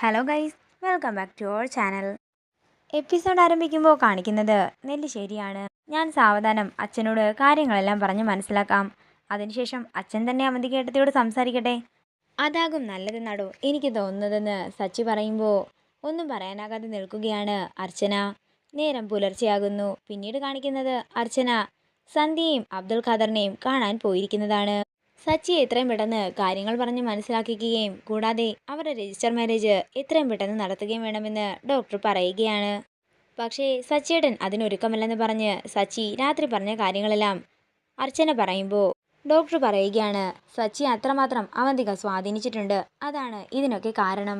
Hello guys welcome back to our channel episode ആരംഭിക്കുമ്പോൾ കാണിക്കുന്നത് നെല്ല് ശരിയാണ് ഞാൻ സാവധാനം അച്ഛനോട് കാര്യങ്ങളെല്ലാം പറഞ്ഞ് മനസ്സിലാക്കാം. അതിനുശേഷം അച്ഛൻ തന്നെ അവന്തികേട്ടത്തിയോട് സംസാരിക്കട്ടെ. അതാകും നല്ലതെന്നാടോ എനിക്ക് തോന്നുന്നതെന്ന് സച്ചി പറയുമ്പോൾ ഒന്നും പറയാനാകാതെ നിൽക്കുകയാണ് അർച്ചന. നേരം പുലർച്ചെയാകുന്നു. പിന്നീട് കാണിക്കുന്നത് അർച്ചന സന്ധ്യയും അബ്ദുൽ ഖാദറിനെയും കാണാൻ പോയിരിക്കുന്നതാണ്. സച്ചി എത്രയും പെട്ടെന്ന് കാര്യങ്ങൾ പറഞ്ഞ് മനസ്സിലാക്കിക്കുകയും കൂടാതെ അവരുടെ രജിസ്റ്റർ മാരേജ് എത്രയും പെട്ടെന്ന് നടത്തുകയും വേണമെന്ന് ഡോക്ടർ പറയുകയാണ്. പക്ഷേ സച്ചിയേട്ടൻ അതിനൊരുക്കമല്ലെന്ന് പറഞ്ഞ് സച്ചി രാത്രി പറഞ്ഞ കാര്യങ്ങളെല്ലാം അർച്ചന പറയുമ്പോൾ ഡോക്ടർ പറയുകയാണ് സച്ചി അത്രമാത്രം അവന്തിക സ്വാധീനിച്ചിട്ടുണ്ട്. അതാണ് ഇതിനൊക്കെ കാരണം.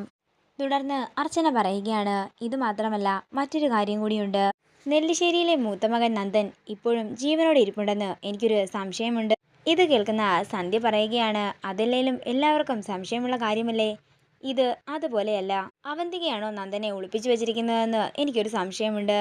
തുടർന്ന് അർച്ചന പറയുകയാണ് ഇത് മാത്രമല്ല മറ്റൊരു കാര്യം കൂടിയുണ്ട്. നെല്ലിശ്ശേരിയിലെ മൂത്തമകൻ നന്ദൻ ഇപ്പോഴും ജീവനോടെ ഇരിപ്പുണ്ടെന്ന് എനിക്കൊരു സംശയമുണ്ട്. ഇത് കേൾക്കുന്ന സന്ധ്യ പറയുകയാണ് അതല്ലേലും എല്ലാവർക്കും സംശയമുള്ള കാര്യമല്ലേ? ഇത് അതുപോലെയല്ല അവന്തികയാണോ നന്ദനെ ഒളിപ്പിച്ചു വെച്ചിരിക്കുന്നതെന്ന് എനിക്കൊരു സംശയമുണ്ട്.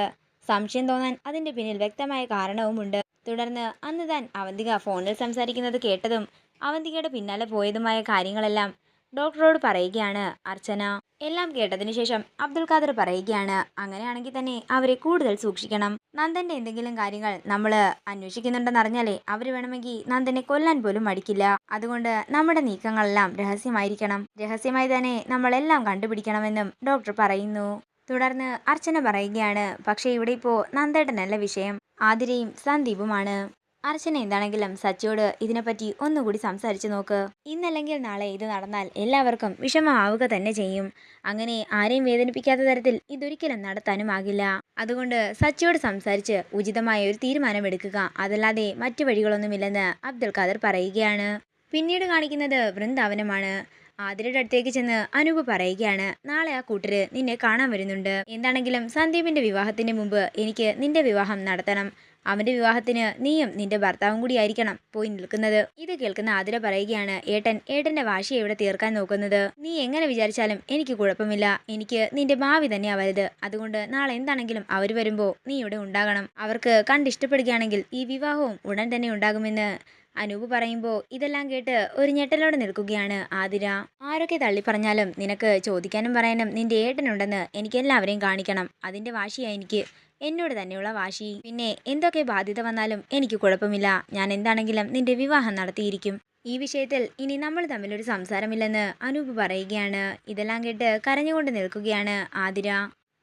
സംശയം തോന്നാൻ അതിന്റെ പിന്നിൽ വ്യക്തമായ കാരണവുമുണ്ട്. തുടർന്ന് അന്ന് താൻ അവന്തിക ഫോണിൽ സംസാരിക്കുന്നത് കേട്ടതും അവന്തികയുടെ പിന്നാലെ പോയതുമായ കാര്യങ്ങളെല്ലാം ഡോക്ടറോട് പറയുകയാണ് അർച്ചന എല്ലാം കേട്ടതിനു ശേഷം അബ്ദുൽ ഖാദർ പറയുകയാണ് അങ്ങനെയാണെങ്കിൽ തന്നെ അവരെ കൂടുതൽ സൂക്ഷിക്കണം. നന്ദന്റെ എന്തെങ്കിലും കാര്യങ്ങൾ നമ്മൾ അന്വേഷിക്കുന്നുണ്ടെന്ന് അറിഞ്ഞാലേ അവർ വേണമെങ്കിൽ നന്ദനെ കൊല്ലാൻ പോലും മടിക്കില്ല. അതുകൊണ്ട് നമ്മുടെ നീക്കങ്ങളെല്ലാം രഹസ്യമായിരിക്കണം. രഹസ്യമായി തന്നെ നമ്മളെല്ലാം കണ്ടുപിടിക്കണമെന്നും ഡോക്ടർ പറയുന്നു. തുടർന്ന് അർച്ചന പറയുകയാണ് പക്ഷേ ഇവിടെ ഇപ്പോൾ നന്ദേട്ടനല്ല വിഷയം. ആതിരയും സന്ദീപുമാണ്. അർച്ചന എന്താണെങ്കിലും സച്ചിയോട് ഇതിനെപ്പറ്റി ഒന്നുകൂടി സംസാരിച്ചു നോക്ക്. ഇന്നല്ലെങ്കിൽ നാളെ ഇത് നടന്നാൽ എല്ലാവർക്കും വിഷമമാവുക തന്നെ ചെയ്യും. അങ്ങനെ ആരെയും വേദനിപ്പിക്കാത്ത തരത്തിൽ ഇതൊരിക്കലും നടത്താനുമാകില്ല അതുകൊണ്ട് സച്ചിയോട് സംസാരിച്ച് ഉചിതമായ ഒരു തീരുമാനമെടുക്കുക. അതല്ലാതെ മറ്റു വഴികളൊന്നുമില്ലെന്ന് അബ്ദുൽ ഖാദർ പറയുകയാണ്. പിന്നീട് കാണിക്കുന്നത് വൃന്ദാവനമാണ്. ആതിരയുടെ അടുത്തേക്ക് ചെന്ന് അനൂപ് പറയുകയാണ് നാളെ ആ കൂട്ടര് നിന്നെ കാണാൻ വരുന്നുണ്ട്. എന്താണെങ്കിലും സന്ദീപിന്റെ വിവാഹത്തിന് മുമ്പ് എനിക്ക് നിന്റെ വിവാഹം നടത്തണം. അവന്റെ വിവാഹത്തിന് നീയും നിന്റെ ഭർത്താവും കൂടി ആയിരിക്കണം പോയി നിൽക്കുന്നത്. ഇത് കേൾക്കുന്ന ആതിര പറയുകയാണ് ഏട്ടൻ ഏട്ടന്റെ വാശി എവിടെ തീർക്കാൻ നോക്കുന്നത്? നീ എങ്ങനെ വിചാരിച്ചാലും എനിക്ക് കുഴപ്പമില്ല. എനിക്ക് നിന്റെ ഭാവി തന്നെ വലുത്. അതുകൊണ്ട് നാളെ എന്താണെങ്കിലും അവർ വരുമ്പോൾ നീ ഇവിടെ ഉണ്ടാകണം. അവർക്ക് കണ്ടിഷ്ടപ്പെടുകയാണെങ്കിൽ ഈ വിവാഹവും ഉടൻ തന്നെ ഉണ്ടാകുമെന്ന് അനൂപ് പറയുമ്പോൾ ഇതെല്ലാം കേട്ട് ഒരു ഞെട്ടലോടെ നിൽക്കുകയാണ് ആതിര. ആരൊക്കെ തള്ളി പറഞ്ഞാലും നിനക്ക് ചോദിക്കാനും പറയാനും നിന്റെ ഏട്ടനുണ്ടെന്ന് എനിക്ക് എല്ലാവരെയും കാണിക്കണം. അതിന്റെ വാശിയാ എനിക്ക് എന്നോട് തന്നെയുള്ള വാശി. പിന്നെ എന്തൊക്കെ ബാധ്യത വന്നാലും എനിക്ക് കുഴപ്പമില്ല. ഞാൻ എന്താണെങ്കിലും നിന്റെ വിവാഹം നടത്തിയിരിക്കും. ഈ വിഷയത്തിൽ ഇനി നമ്മൾ തമ്മിലൊരു സംസാരമില്ലെന്ന് അനൂപ് പറയുകയാണ്. ഇതെല്ലാം കേട്ട് കരഞ്ഞുകൊണ്ട് നിൽക്കുകയാണ് ആതിര.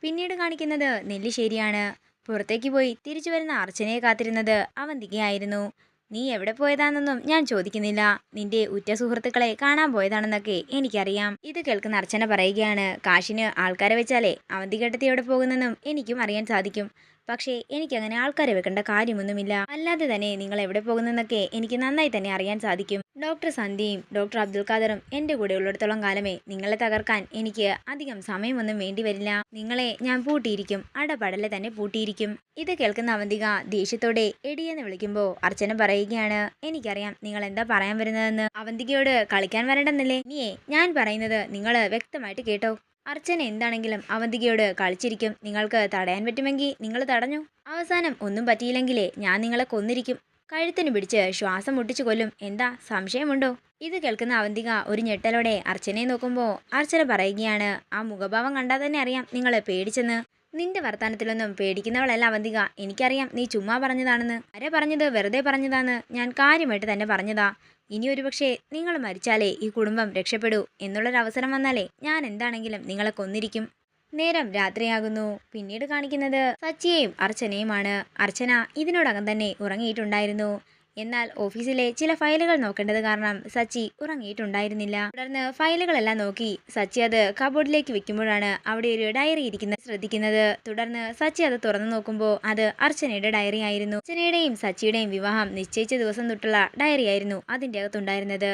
പിന്നീട് കാണിക്കുന്നത് നെല്ലിശ്ശേരിയാണ് പുറത്തേക്ക് പോയി തിരിച്ചു വരുന്ന അർച്ചനയെ കാത്തിരുന്നത് അവന്തികയായിരുന്നു. നീ എവിടെ പോയതാണെന്നൊന്നും ഞാൻ ചോദിക്കുന്നില്ല. നിന്റെ ഉറ്റ സുഹൃത്തുക്കളെ കാണാൻ പോയതാണെന്നൊക്കെ എനിക്കറിയാം. ഇത് കേൾക്കുന്ന അർച്ചന പറയുകയാണ് കാശിന് ആൾക്കാരെ വെച്ചാലേ അവന്തികേട്ടത്തി എവിടെ പോകുന്നെന്നും എനിക്കും അറിയാൻ സാധിക്കും. പക്ഷേ എനിക്കങ്ങനെ ആൾക്കാരെ വെക്കേണ്ട കാര്യമൊന്നുമില്ല. അല്ലാതെ തന്നെ നിങ്ങൾ എവിടെ പോകുന്നെന്നൊക്കെ എനിക്ക് നന്നായി തന്നെ അറിയാൻ സാധിക്കും. ഡോക്ടർ സന്ധ്യയും ഡോക്ടർ അബ്ദുൽ ഖാദറും എന്റെ കൂടെ ഉള്ളിടത്തോളം കാലമേ നിങ്ങളെ തകർക്കാൻ എനിക്ക് അധികം സമയമൊന്നും വേണ്ടി വരില്ല. നിങ്ങളെ ഞാൻ പൂട്ടിയിരിക്കും. അടപടലെ തന്നെ പൂട്ടിയിരിക്കും. ഇത് കേൾക്കുന്ന അവന്തിക ദേഷ്യത്തോടെ എടിയെന്ന് വിളിക്കുമ്പോൾ അർച്ചന പറയുകയാണ് എനിക്കറിയാം നിങ്ങൾ എന്താ പറയാൻ വരുന്നതെന്ന്. അവന്തികയോട് കളിക്കാൻ വരണ്ടെന്നല്ലേ? നീയേ ഞാൻ പറയുന്നത് നിങ്ങൾ വ്യക്തമായിട്ട് കേട്ടോ. അർച്ചന എന്താണെങ്കിലും അവന്തികയോട് കളിച്ചിരിക്കും. നിങ്ങൾക്ക് തടയാൻ പറ്റുമെങ്കിൽ നിങ്ങൾ തടഞ്ഞു. അവസാനം ഒന്നും പറ്റിയില്ലെങ്കിലേ ഞാൻ നിങ്ങളെ കൊന്നിരിക്കും. കഴുത്തിന് പിടിച്ച് ശ്വാസം മുട്ടിച്ചു കൊല്ലും. എന്താ സംശയമുണ്ടോ? ഇത് കേൾക്കുന്ന അവന്തിക ഒരു ഞെട്ടലോടെ അർച്ചനയെ നോക്കുമ്പോൾ അർച്ചന പറയുകയാണ് ആ മുഖഭാവം കണ്ടാൽ തന്നെ അറിയാം നിങ്ങൾ പേടിച്ചെന്ന്. നിന്റെ വർത്തമാനത്തിലൊന്നും പേടിക്കുന്നവളല്ല അവന്തിക. എനിക്കറിയാം നീ ചുമ്മാ പറഞ്ഞതാണെന്ന്. ആരെ പറഞ്ഞത്? വെറുതെ പറഞ്ഞതാന്ന്. ഞാൻ കാര്യമായിട്ട് തന്നെ പറഞ്ഞതാ. ഇനി ഒരുപക്ഷെ നിങ്ങൾ മരിച്ചാലേ ഈ കുടുംബം രക്ഷപ്പെടൂ എന്നുള്ളൊരവസരം വന്നാലേ ഞാൻ എന്താണെങ്കിലും നിങ്ങളെ കൊന്നിരിക്കും. നേരം രാത്രിയാകുന്നു. പിന്നീട് കാണിക്കുന്നത് സച്ചിയെയും അർച്ചനയുമാണ്. അർച്ചന ഇതിനോടകം തന്നെ ഉറങ്ങിയിട്ടുണ്ടായിരുന്നു. എന്നാൽ ഓഫീസിലെ ചില ഫയലുകൾ നോക്കേണ്ടത് കാരണം സച്ചി ഉറങ്ങിയിട്ടുണ്ടായിരുന്നില്ല. തുടർന്ന് ഫയലുകളെല്ലാം നോക്കി സച്ചി അത് കബോർഡിലേക്ക് വെക്കുമ്പോഴാണ് അവിടെ ഒരു ഡയറി ഇരിക്കുന്നത് ശ്രദ്ധിക്കുന്നത്. തുടർന്ന് സച്ചി അത് തുറന്നു നോക്കുമ്പോൾ അത് അർച്ചനയുടെ ഡയറി ആയിരുന്നു. അർച്ചനയുടെയും സച്ചിയുടെയും വിവാഹം നിശ്ചയിച്ച ദിവസം തൊട്ടുള്ള ഡയറി ആയിരുന്നു അതിന്റെ അകത്തുണ്ടായിരുന്നത്.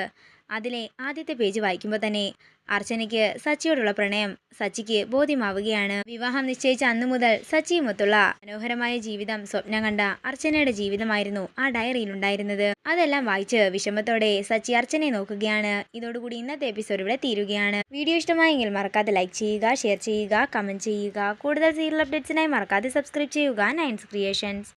അതിലെ ആദ്യത്തെ പേജ് വായിക്കുമ്പോൾ തന്നെ അർച്ചനയ്ക്ക് സച്ചിയോടുള്ള പ്രണയം സച്ചിക്ക് ബോധ്യമാവുകയാണ്. വിവാഹം നിശ്ചയിച്ച അന്നു മുതൽ സച്ചിയുമൊത്തുള്ള മനോഹരമായ ജീവിതം സ്വപ്നം കണ്ട അർച്ചനയുടെ ജീവിതമായിരുന്നു ആ ഡയറിയിൽ ഉണ്ടായിരുന്നത് അതെല്ലാം വായിച്ച് വിഷമത്തോടെ സച്ചി അർച്ചനയെ നോക്കുകയാണ്. ഇതോടുകൂടി ഇന്നത്തെ എപ്പിസോഡ് ഇവിടെ തീരുകയാണ്. വീഡിയോ ഇഷ്ടമായെങ്കിൽ മറക്കാതെ ലൈക്ക് ചെയ്യുക ഷെയർ ചെയ്യുക കമന്റ് ചെയ്യുക. കൂടുതൽ സീരിയൽ അപ്ഡേറ്റ്സിനായി മറക്കാതെ സബ്സ്ക്രൈബ് ചെയ്യുക. നയൻസ് ക്രിയേഷൻസ്